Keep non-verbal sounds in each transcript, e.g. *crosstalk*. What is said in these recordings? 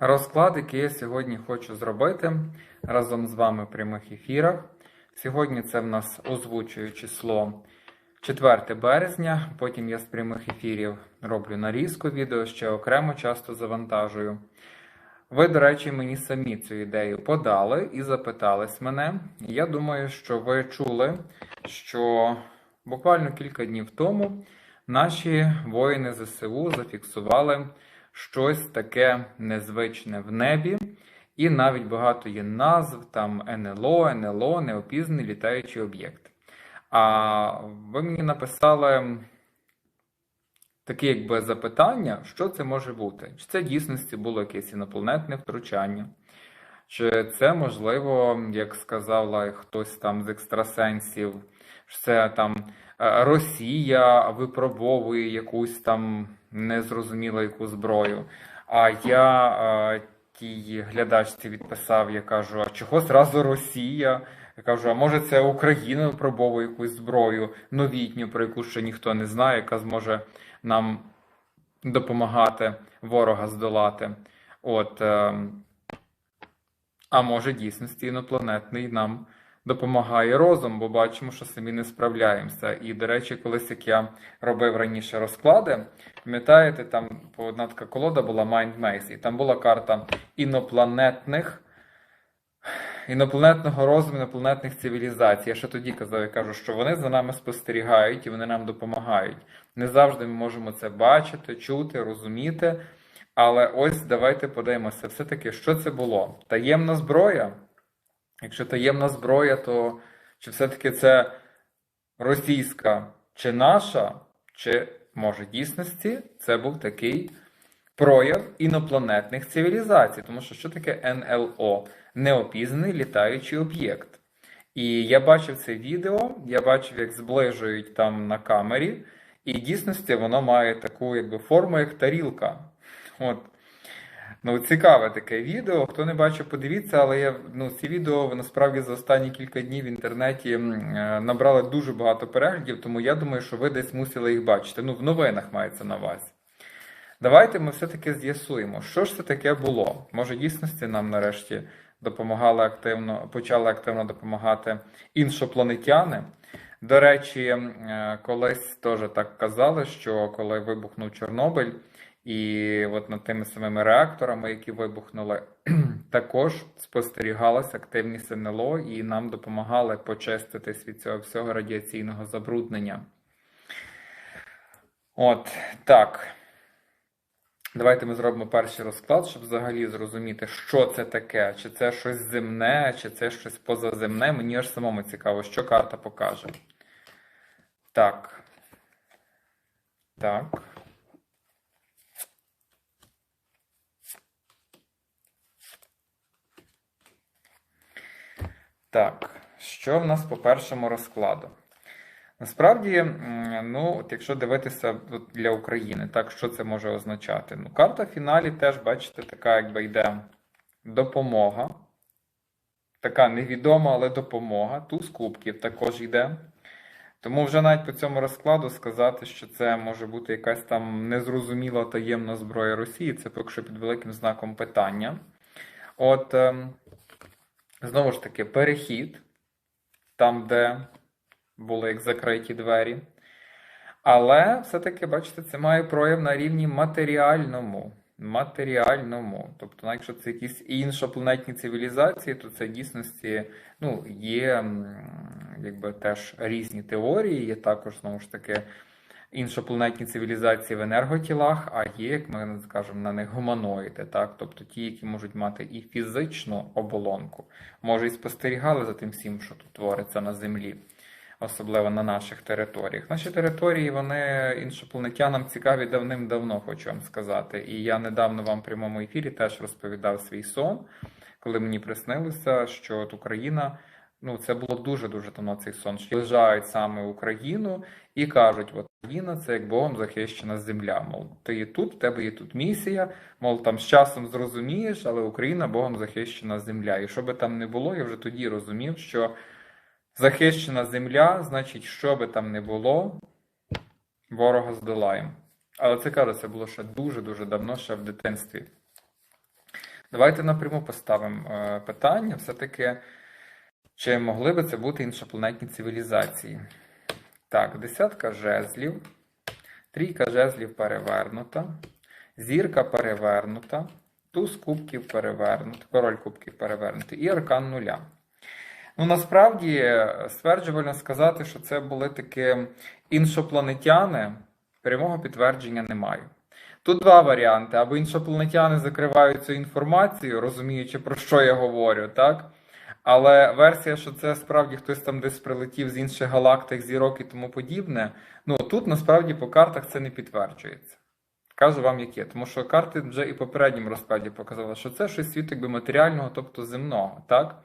Розклад, який я сьогодні хочу зробити разом з вами в прямих ефірах. Сьогодні це в нас озвучує число 4 березня. Потім я з прямих ефірів роблю нарізку відео, ще окремо часто завантажую. Ви, до речі, мені самі цю ідею подали і запитались мене. Я думаю, що ви чули, що буквально кілька днів тому наші воїни ЗСУ зафіксували щось таке незвичне в небі, і навіть багато є назв, там НЛО, НЛО, неопізнаний літаючий об'єкт. А ви мені написали таке якби запитання, що це може бути? Чи це в дійсності було якесь інопланетне втручання? Чи це можливо, як сказала хтось там з екстрасенсів, що це там Росія випробовує якусь там незрозуміло яку зброю. А я е, тій глядачці відписав, я кажу, а чого зразу Росія? Я кажу, а може це Україна випробовує якусь зброю новітню, про яку ще ніхто не знає, яка зможе нам допомагати ворога здолати. От, е, а може дійсності інопланетний нам допомагає розум, бо бачимо, що самі не справляємося. І, до речі, колись як я робив раніше розклади, пам'ятаєте, там одна така колода була Mind Maze, і там була карта інопланетних. Інопланетного розуму, інопланетних цивілізацій. Я ще тоді казав, я кажу, що вони за нами спостерігають і вони нам допомагають. Не завжди ми можемо це бачити, чути, розуміти. Але ось давайте подивимося, все-таки, що це було? Таємна зброя? Якщо таємна зброя, то чи все-таки це російська чи наша, чи може дійсності це був такий прояв інопланетних цивілізацій? Тому що що таке НЛО? Неопізнаний літаючий об'єкт. І я бачив це відео, я бачив, як зближують там на камері, і в дійсності воно має таку якби форму, як тарілка. От. Ну, цікаве таке відео. Хто не бачив, подивіться, але я ну, ці відео насправді за останні кілька днів в інтернеті е, набрали дуже багато переглядів, тому я думаю, що ви десь мусили їх бачити. Ну, в новинах мається на увазі. Давайте ми все-таки з'ясуємо, що ж це таке було. Може, дійсності нам нарешті допомагали активно, почали активно допомагати іншопланетяни. До речі, е, колись теж так казали, що коли вибухнув Чорнобиль. І от над тими самими реакторами, які вибухнули, *clears throat* також спостерігалася активність НЛО і нам допомагали почиститись від цього всього радіаційного забруднення. От так. Давайте ми зробимо перший розклад, щоб взагалі зрозуміти, що це таке, чи це щось земне, чи це щось позаземне. Мені аж самому цікаво, що карта покаже. Так. Так. Так, що в нас по першому розкладу? Насправді, ну, от якщо дивитися для України, так, що це може означати? Ну, Карта в фіналі теж, бачите, така, якби йде допомога. Така невідома, але допомога. Туз кубків також йде. Тому вже навіть по цьому розкладу сказати, що це може бути якась там незрозуміла таємна зброя Росії, це поки що під великим знаком питання. От. Знову ж таки, перехід, там, де були як закриті двері. Але все-таки, бачите, це має прояв на рівні матеріальному. Матеріальному. Тобто, навіть якщо це якісь іншопланетні цивілізації, то це в дійсності ну, є якби теж різні теорії, є також, знову ж таки, іншопланетні цивілізації в енерготілах, а є, як ми скажемо, на них гуманоїди, так? тобто ті, які можуть мати і фізичну оболонку, може і спостерігали за тим всім, що тут твориться на землі. Особливо на наших територіях. Наші території, вони іншопланетянам цікаві давним-давно, хочу вам сказати. І я недавно вам в прямому ефірі теж розповідав свій сон, коли мені приснилося, що от Україна Ну, це було дуже-дуже давно цей сон. що Лежають саме Україну і кажуть, от Україна це як Богом захищена земля. Мол, ти є тут, в тебе є тут місія, мол, там з часом зрозумієш, але Україна Богом захищена земля. І що би там не було, я вже тоді розумів, що захищена земля, значить, що би там не було, ворога здолаємо. Але це кажу, це було ще дуже-дуже давно, ще в дитинстві. Давайте напряму поставимо е, питання, все-таки, чи могли би це бути іншопланетні цивілізації? Так, десятка жезлів, трійка жезлів перевернута, зірка перевернута, туз кубків перевернутий, король кубків перевернутий і аркан нуля. Ну, насправді, стверджувально сказати, що це були такі іншопланетяни, прямого підтвердження немає. Тут два варіанти: або іншопланетяни закривають цю інформацію, розуміючи, про що я говорю, так? Але версія, що це справді хтось там десь прилетів з інших галактик, зірок і тому подібне, ну тут насправді по картах це не підтверджується. Кажу вам яке, тому що карти вже і попередньому розкладі показали, що це щось світ якби матеріального, тобто земного, так?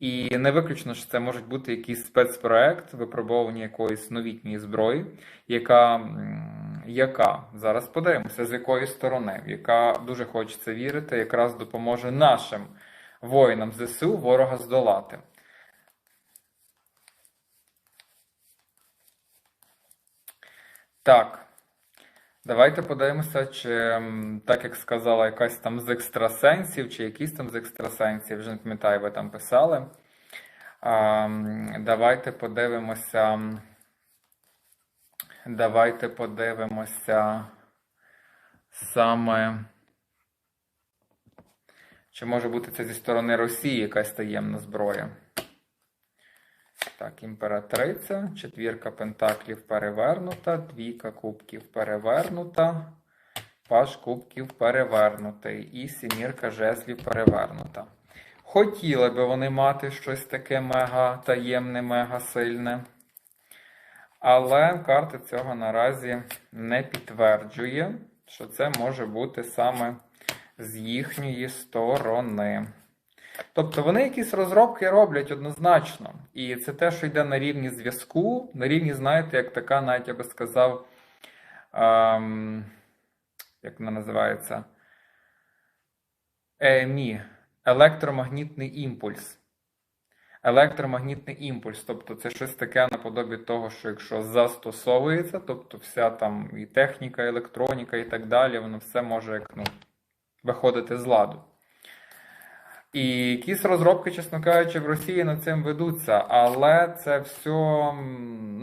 І не виключно, що це може бути якийсь спецпроект випробовування якоїсь новітньої зброї, яка яка зараз подивимося, з якої сторони, яка дуже хочеться вірити, якраз допоможе нашим воїнам ЗСУ ворога здолати. Так. Давайте подивимося, чи так як сказала якась там з екстрасенсів, чи якісь там з екстрасенсів, вже не пам'ятаю, ви там писали. А, Давайте подивимося. Давайте подивимося саме. Чи може бути це зі сторони Росії якась таємна зброя? Так, імператриця, четвірка пентаклів перевернута, двійка кубків перевернута, паш кубків перевернутий і сімірка жезлів перевернута. Хотіли би вони мати щось таке мега таємне, мега сильне. Але карта цього наразі не підтверджує, що це може бути саме з їхньої сторони. Тобто вони якісь розробки роблять однозначно. І це те, що йде на рівні зв'язку, на рівні, знаєте, як така, навіть я би сказав, ем, як вона називається? ЕМІ, електромагнітний імпульс. Електромагнітний імпульс, тобто це щось таке наподобі того, що якщо застосовується, тобто вся там і техніка, і електроніка і так далі, воно все може як ну, виходити з ладу. І якісь розробки, чесно кажучи, в Росії над цим ведуться, але це все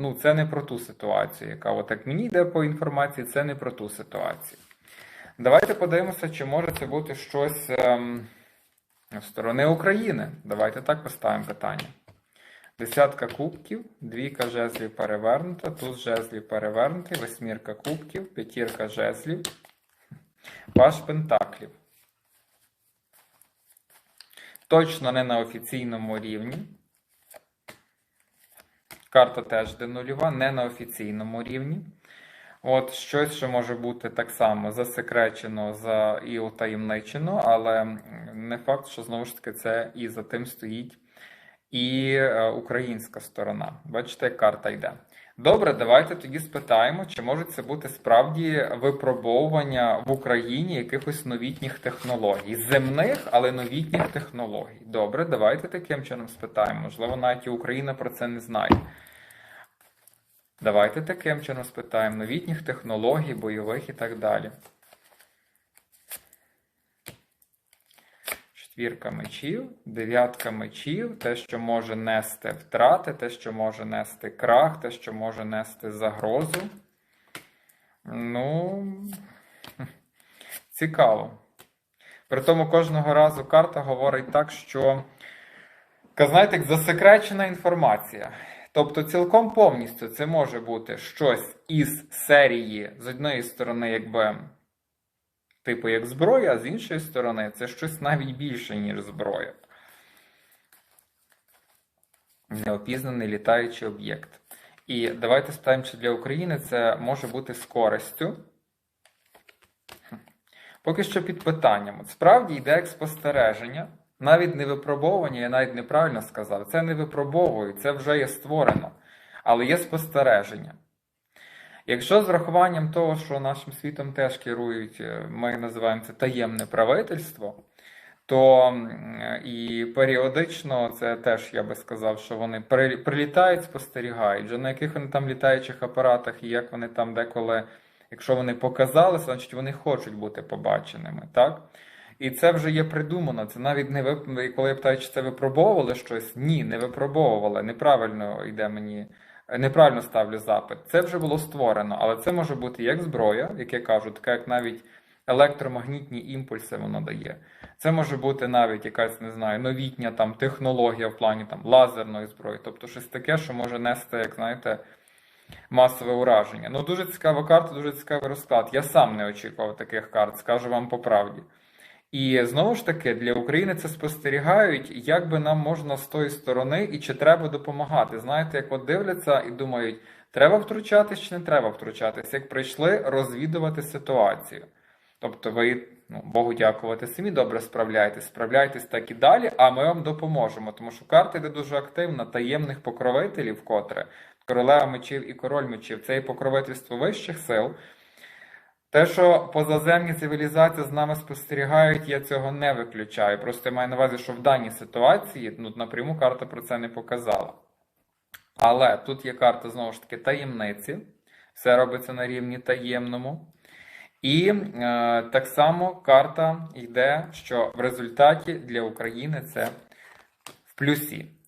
ну, це не про ту ситуацію, яка от мені йде по інформації, це не про ту ситуацію. Давайте подивимося, чи може це бути щось ем, з сторони України. Давайте так поставимо питання. Десятка кубків, двійка жезлів перевернута, туз жезлів перевернутий, восьмірка кубків, п'ятірка жезлів, паш пентаклів. Точно не на офіційному рівні. Карта теж денульова, не на офіційному рівні. От щось, що може бути так само засекречено за і утаємничено, але не факт, що знову ж таки це і за тим стоїть і е, українська сторона. Бачите, як карта йде. Добре, давайте тоді спитаємо, чи можуть це бути справді випробовування в Україні якихось новітніх технологій, земних, але новітніх технологій. Добре, давайте таким чином спитаємо. Можливо, навіть і Україна про це не знає. Давайте таким чином спитаємо новітніх технологій, бойових і так далі. Четвірка мечів, дев'ятка мечів, те, що може нести втрати, те, що може нести крах, те, що може нести загрозу. Ну, *laughs* цікаво. При тому кожного разу карта говорить так, що, знаєте, засекречена інформація. Тобто, цілком повністю це може бути щось із серії, з однієї сторони, якби типу як зброя, а з іншої сторони, це щось навіть більше, ніж зброя. Неопізнаний літаючий об'єкт. І давайте спитаємо, чи для України це може бути з користю. Поки що під питанням. От справді йде як спостереження. Навіть не випробовування, я навіть неправильно сказав. Це не випробовують, це вже є створено. Але є спостереження. Якщо з врахуванням того, що нашим світом теж керують, е, ми називаємо це таємне правительство, то і періодично це теж я би сказав, що вони прилітають, спостерігають, вже на яких вони там літаючих апаратах і як вони там деколи, якщо вони показалися, значить вони хочуть бути побаченими. так? І це вже є придумано. Це навіть не ви, коли я питаю, чи це випробовували щось? Ні, не випробовували. Неправильно йде мені, неправильно ставлю запит. Це вже було створено, але це може бути як зброя, як я кажу, така як навіть електромагнітні імпульси воно дає. Це може бути навіть якась, не знаю, новітня там технологія в плані там лазерної зброї, тобто щось таке, що може нести, як знаєте, масове ураження. Ну, дуже цікава карта, дуже цікавий розклад. Я сам не очікував таких карт, скажу вам по правді. І знову ж таки, для України це спостерігають, як би нам можна з тої сторони і чи треба допомагати. Знаєте, як от дивляться і думають, треба втручатись чи не треба втручатись, як прийшли розвідувати ситуацію. Тобто ви, ну, Богу дякувати, самі добре справляєтесь, справляйтесь так і далі, а ми вам допоможемо. Тому що карта йде дуже активна, таємних покровителів, котре королева мечів і король мечів це і покровительство вищих сил. Те, що позаземні цивілізації з нами спостерігають, я цього не виключаю. Просто я маю на увазі, що в даній ситуації ну, напряму карта про це не показала. Але тут є карта, знову ж таки, таємниці. Все робиться на рівні таємному. І е, так само карта йде, що в результаті для України це в плюсі.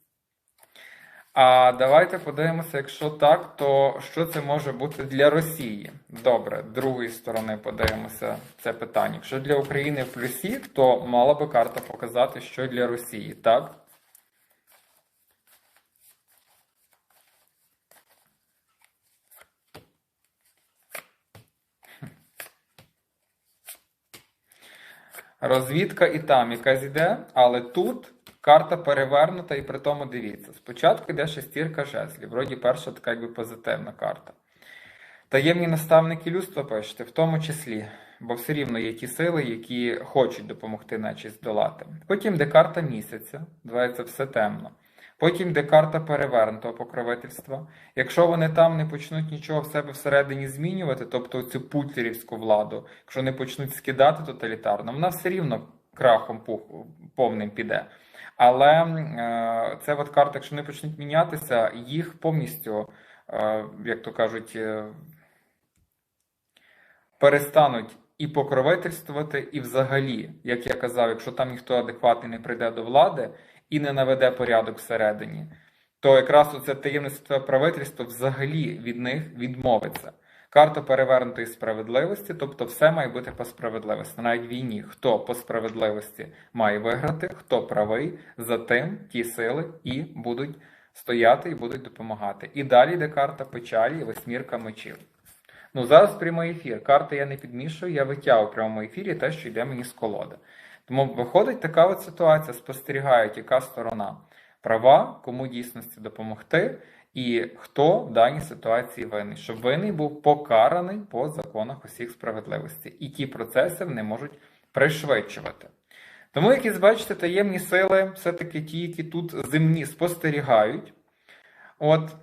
А давайте подивимося, якщо так, то що це може бути для Росії? Добре, другої сторони подивимося це питання. Якщо для України в плюсі, то мала би карта показати, що для Росії, так? Розвідка і там якась іде, але тут карта перевернута і при тому дивіться. Спочатку йде шестірка жезлів, вроді перша така якби позитивна карта. Таємні наставники людства пишете, в тому числі, бо все рівно є ті сили, які хочуть допомогти нечість долати. Потім де карта місяця, здається, все темно. Потім йде карта перевернутого покровительства. Якщо вони там не почнуть нічого в себе всередині змінювати, тобто цю путлерівську владу, якщо не почнуть скидати тоталітарно, вона все рівно крахом повним піде. Але е, це от карта, якщо не почнуть мінятися, їх повністю, е, як то кажуть, е, перестануть і покровительствувати, і взагалі, як я казав, якщо там ніхто адекватний не прийде до влади і не наведе порядок всередині, то якраз оце таємне світове правительство взагалі від них відмовиться. Карта перевернутої справедливості, тобто все має бути по справедливості. Навіть війні, хто по справедливості має виграти, хто правий, за тим ті сили і будуть стояти і будуть допомагати. І далі йде карта печалі і восьмірка мечів. Ну, зараз прямий ефір. Карти я не підмішую, я витягую в прямому ефірі те, що йде мені з колоди. Тому виходить така от ситуація, спостерігають, яка сторона права, кому дійсності допомогти, і хто в даній ситуації винний, щоб винний був покараний по законах усіх справедливості. І ті процеси не можуть пришвидшувати. Тому, як і бачите, таємні сили, все-таки ті, які тут земні спостерігають. От.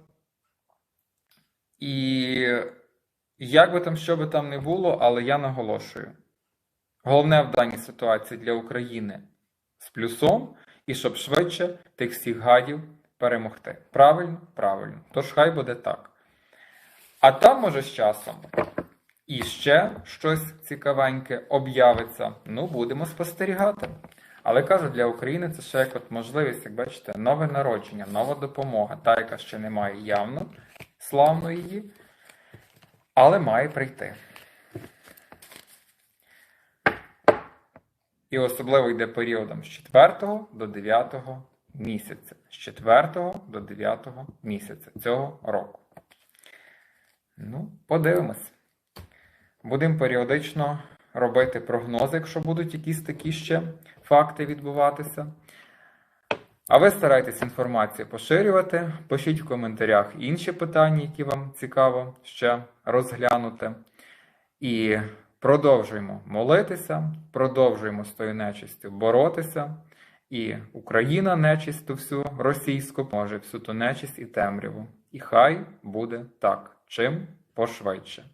І як би там, що би там не було, але я наголошую. Головне в даній ситуації для України з плюсом, і щоб швидше тих всіх гадів перемогти. Правильно? Правильно. Тож хай буде так. А там, може, з часом і ще щось цікавеньке об'явиться. Ну, будемо спостерігати. Але кажу, для України це ще як от можливість, як бачите, нове народження, нова допомога, та, яка ще не має явно славно її, але має прийти. І особливо йде періодом з 4 до 9 місяця. З 4 до 9 місяця цього року. Ну, подивимось. Будемо періодично робити прогнози, якщо будуть якісь такі ще факти відбуватися. А ви старайтесь інформацію поширювати. Пишіть в коментарях інші питання, які вам цікаво ще розглянути. І продовжуємо молитися, продовжуємо з тою нечистю боротися. І Україна нечисту всю російську може всю ту нечисть і темряву. І хай буде так, чим пошвидше.